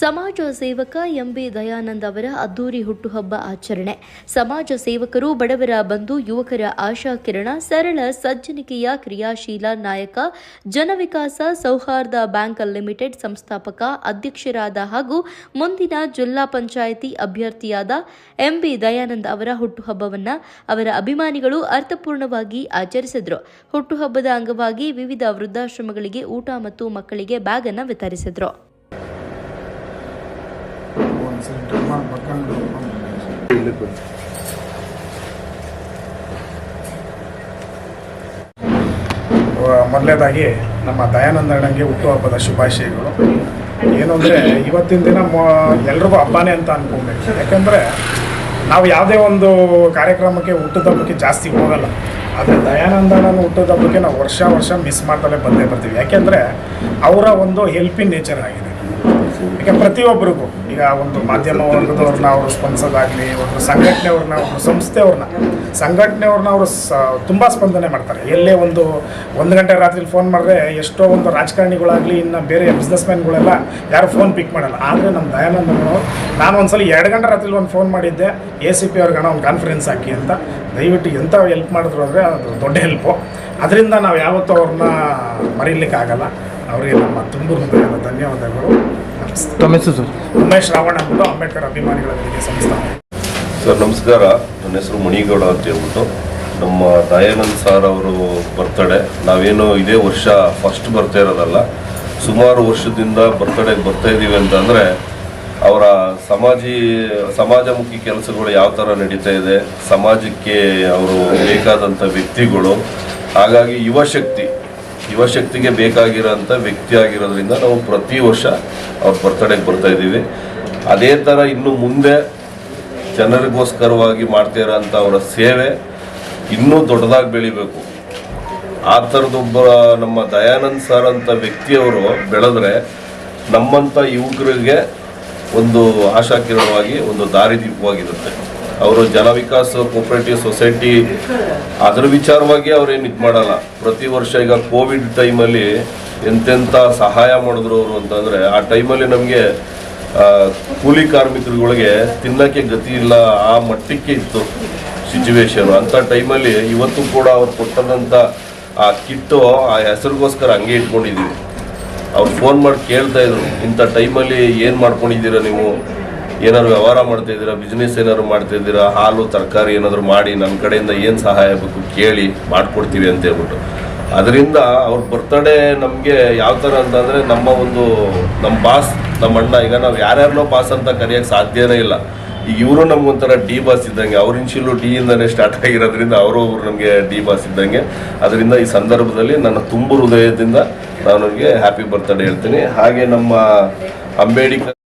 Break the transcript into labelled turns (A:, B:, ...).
A: ಸಮಾಜ ಸೇವಕ ಎಂಬಿ ದಯಾನಂದ ಅವರ ಅದ್ದೂರಿ ಹುಟ್ಟುಹಬ್ಬ ಆಚರಣೆ. ಸಮಾಜ ಸೇವಕರು ಬಡವರ ಬಂಧು ಯುವಕರ ಆಶಾ ಕಿರಣ ಸರಳ ಸಜ್ಜನಿಕೆಯ ಕ್ರಿಯಾಶೀಲ ನಾಯಕ, ಜನವಿಕಾಸ ಸೌಹಾರ್ದ ಬ್ಯಾಂಕ್ ಲಿಮಿಟೆಡ್ ಸಂಸ್ಥಾಪಕ ಅಧ್ಯಕ್ಷರಾದ ಹಾಗೂ ಮುಂದಿನ ಜಿಲ್ಲಾ ಪಂಚಾಯಿತಿ ಅಭ್ಯರ್ಥಿಯಾದ ಎಂಬಿ ದಯಾನಂದ ಅವರ ಹುಟ್ಟುಹಬ್ಬವನ್ನು ಅವರ ಅಭಿಮಾನಿಗಳು ಅರ್ಥಪೂರ್ಣವಾಗಿ ಆಚರಿಸಿದರು. ಹುಟ್ಟುಹಬ್ಬದ ಅಂಗವಾಗಿ ವಿವಿಧ ವೃದ್ಧಾಶ್ರಮಗಳಿಗೆ ಊಟ ಮತ್ತು ಮಕ್ಕಳಿಗೆ ಬ್ಯಾಗ್ ಅನ್ನು ವಿತರಿಸಿದ್ರು.
B: ಮೊದಲನೇದಾಗಿ ನಮ್ಮ ದಯಾನಂದ ಅಣ್ಣಂಗೆ ಹುಟ್ಟುಹಬ್ಬದ ಶುಭಾಶಯಗಳು. ಏನು ಅಂದರೆ ಇವತ್ತಿನ ದಿನ ಮ ಎಲ್ರಿಗೂ ಹಬ್ಬನೇ ಅಂತ ಅನ್ಕೊಬೇಕು. ಯಾಕಂದರೆ ನಾವು ಯಾವುದೇ ಒಂದು ಕಾರ್ಯಕ್ರಮಕ್ಕೆ ಹುಟ್ಟುಹಬ್ಬಕ್ಕೆ ಜಾಸ್ತಿ ಹೋಗಲ್ಲ. ಆದರೆ ದಯಾನಂದ ಅಣ್ಣನ ಹುಟ್ಟುಹಬ್ಬಕ್ಕೆ ನಾವು ವರ್ಷ ವರ್ಷ ಮಿಸ್ ಮಾಡ್ತಲೇ ಬಂದೇ ಬರ್ತೀವಿ. ಯಾಕೆಂದರೆ ಅವರ ಒಂದು ಹೆಲ್ಪಿನ್ ನೇಚರ್ ಆಗಿದೆ. ಈಗ ಪ್ರತಿಯೊಬ್ಬರಿಗೂ ಈಗ ಒಂದು ಮಾಧ್ಯಮ ವರ್ಗದವ್ರನ್ನ ಅವರು ಸ್ಪಂದಿಸೋದಾಗಲಿ ಒಂದು ಸಂಘಟನೆಯವ್ರನ್ನ, ಒಂದು ಸಂಸ್ಥೆಯವ್ರನ್ನ, ಸಂಘಟನೆಯವ್ರನ್ನ ಅವರು ಸ, ತುಂಬ ಸ್ಪಂದನೆ ಮಾಡ್ತಾರೆ. ಎಲ್ಲೇ ಒಂದು ಒಂದು ಗಂಟೆ ರಾತ್ರಿ ಫೋನ್ ಮಾಡಿದ್ರೆ ಎಷ್ಟೋ ಒಂದು ರಾಜಕಾರಣಿಗಳಾಗಲಿ, ಇನ್ನು ಬೇರೆ ಬಿಸ್ನೆಸ್ ಮ್ಯಾನ್ಗಳೆಲ್ಲ ಯಾರು ಫೋನ್ ಪಿಕ್ ಮಾಡಲ್ಲ. ಆದರೆ ನಮ್ಮ ದಯಾನಂದ ನಾನು ಒಂದ್ಸಲ ಎರಡು ಗಂಟೆ ರಾತ್ರಿ ಒಂದು ಫೋನ್ ಮಾಡಿದ್ದೆ ಎ ಸಿ ಪಿ ಅವ್ರಿಗಣ ಒಂದು ಕಾನ್ಫರೆನ್ಸ್ ಹಾಕಿ ಅಂತ. ದಯವಿಟ್ಟು ಎಂಥ ಹೆಲ್ಪ್ ಮಾಡಿದ್ರು ಅಂದರೆ ಅದು ದೊಡ್ಡ ಹೆಲ್ಪು ಅದರಿಂದ ನಾವು ಯಾವತ್ತೂ ಅವ್ರನ್ನ ಮರೀಲಿಕ್ಕಾಗಲ್ಲ ಅವರಿಗೆ ನಮ್ಮ ತುಂಬ ಹೃದಯದ ಧನ್ಯವಾದಗಳು. ನಮಸ್ತೆ
C: ತಮ್ಮ ಹೆಸರು ಸರ್?
B: ಉಮೇಶ್ ರಾವಣ ಅಂದ್ಬಿಟ್ಟು ಅಂಬೇಡ್ಕರ್ ಅಭಿಮಾನಿಗಳ ವೇದಿಕೆ ಸಂಸ್ಥಾಪನೆ.
D: ಸರ್ ನಮಸ್ಕಾರ. ನನ್ನ ಹೆಸರು ಮಣಿಗೌಡ ಅಂತ ಹೇಳ್ಬಿಟ್ಟು ನಮ್ಮ ದಯಾನಂದ್ ಸಾರ್ ಅವರು ಬರ್ತಡೇ ನಾವೇನು ಇದೇ ವರ್ಷ ಫಸ್ಟ್ ಬರ್ತಾ ಇರೋದಲ್ಲ. ಸುಮಾರು ವರ್ಷದಿಂದ ಬರ್ತಡೇಗೆ ಬರ್ತಾ ಇದ್ದೀವಿ ಅಂತಂದರೆ ಅವರ ಸಮಾಜಿ ಸಮಾಜಮುಖಿ ಕೆಲಸಗಳು ಯಾವ ಥರ ನಡೀತಾ ಇದೆ ಸಮಾಜಕ್ಕೆ ಅವರು ಬೇಕಾದಂಥ ವ್ಯಕ್ತಿಗಳು ಹಾಗಾಗಿ ಯುವಶಕ್ತಿ ಯುವಶಕ್ತಿಗೆ ಬೇಕಾಗಿರೋಂಥ ವ್ಯಕ್ತಿ ಆಗಿರೋದ್ರಿಂದ ನಾವು ಪ್ರತಿ ವರ್ಷ ಅವ್ರ ಬರ್ತಡೇಗೆ ಬರ್ತಾ ಇದ್ದೀವಿ. ಅದೇ ಥರ ಇನ್ನು ಮುಂದೆ ಜನರಿಗೋಸ್ಕರವಾಗಿ ಮಾಡ್ತಾ ಇರೋಂಥ ಅವರ ಸೇವೆ ಇನ್ನೂ ದೊಡ್ಡದಾಗಿ ಬೆಳಿಬೇಕು. ಆ ಥರದೊಬ್ಬ ನಮ್ಮ ದಯಾನಂದ್ ಸರ್ ಅಂತ ವ್ಯಕ್ತಿಯವರು ಬೆಳೆದ್ರೆ ನಮ್ಮಂಥ ಯುವಕರಿಗೆ ಒಂದು ಆಶಾಕಿರಣವಾಗಿ ಒಂದು ದಾರಿದೀಪವಾಗಿರುತ್ತೆ. ಅವರು ಜಲವಿಕಾಸ್ ಕೋಪರೇಟಿವ್ ಸೊಸೈಟಿ, ಅದರ ವಿಚಾರವಾಗಿ ಅವ್ರೇನು ಇದು ಮಾಡಲ್ಲ. ಪ್ರತಿ ವರ್ಷ ಈಗ ಕೋವಿಡ್ ಟೈಮಲ್ಲಿ ಎಂತೆಂಥ ಸಹಾಯ ಮಾಡಿದ್ರು ಅವರು ಅಂತಂದರೆ, ಆ ಟೈಮಲ್ಲಿ ನಮಗೆ ಕೂಲಿ ಕಾರ್ಮಿಕರುಗಳಿಗೆ ತಿನ್ನಕ್ಕೆ ಗತಿ ಇಲ್ಲ, ಆ ಮಟ್ಟಕ್ಕೆ ಇತ್ತು ಸಿಚುವೇಶನ್ ಅಂಥ ಟೈಮಲ್ಲಿ ಇವತ್ತು ಕೂಡ ಅವ್ರು ಕೊಟ್ಟದಂಥ ಆ ಕಿಟ್ಟು ಆ ಹೆಸರಿಗೋಸ್ಕರ ಹಂಗೆ ಇಟ್ಕೊಂಡಿದ್ದೀವಿ ಅವ್ರು ಫೋನ್ ಮಾಡಿ ಕೇಳ್ತಾ ಇದ್ರು, ಇಂಥ ಟೈಮಲ್ಲಿ ಏನು ಮಾಡ್ಕೊಂಡಿದ್ದೀರಾ ನೀವು? ಏನಾದ್ರು ವ್ಯವಹಾರ ಮಾಡ್ತಾ ಇದ್ದೀರಾ ಬಿಸ್ನೆಸ್ ಏನಾದ್ರು ಮಾಡ್ತಾ ಇದ್ದೀರಾ ಹಾಲು, ತರಕಾರಿ ಏನಾದರೂ ಮಾಡಿ ನನ್ನ ಕಡೆಯಿಂದ ಏನು ಸಹಾಯ ಬೇಕು ಕೇಳಿ ಮಾಡಿಕೊಡ್ತೀವಿ ಅಂತ ಹೇಳ್ಬಿಟ್ಟು. ಅದರಿಂದ ಅವ್ರ ಬರ್ತಡೇ ನಮಗೆ ಯಾವ ಥರ ಅಂತಂದರೆ ನಮ್ಮ ಒಂದು ನಮ್ಮ ಬಾಸ್ ನಮ್ಮ ಅಣ್ಣ, ಈಗ ನಾವು ಯಾರ್ಯಾರನ್ನೋ ಬಾಸ್ ಅಂತ ಕರೆಯೋಕ್ಕೆ ಸಾಧ್ಯನೇ ಇಲ್ಲ. ಇವರು ನಮ್ಗೊಂಥರ ಡಿ ಬಾಸ್ ಇದ್ದಂಗೆ, ಅವ್ರ ಡಿ ಇಂದನೇ ಸ್ಟಾರ್ಟ್ ಆಗಿರೋದ್ರಿಂದ ಅವರು ಒಬ್ರು ನಮಗೆ ಡಿ ಬಾಸ್ ಇದ್ದಂಗೆ. ಅದರಿಂದ ಈ ಸಂದರ್ಭದಲ್ಲಿ ನನ್ನ ತುಂಬು ಹೃದಯದಿಂದ ನಾನು ಹ್ಯಾಪಿ ಬರ್ತಡೇ ಹೇಳ್ತೀನಿ. ಹಾಗೆ ನಮ್ಮ ಅಂಬೇಡ್ಕರ್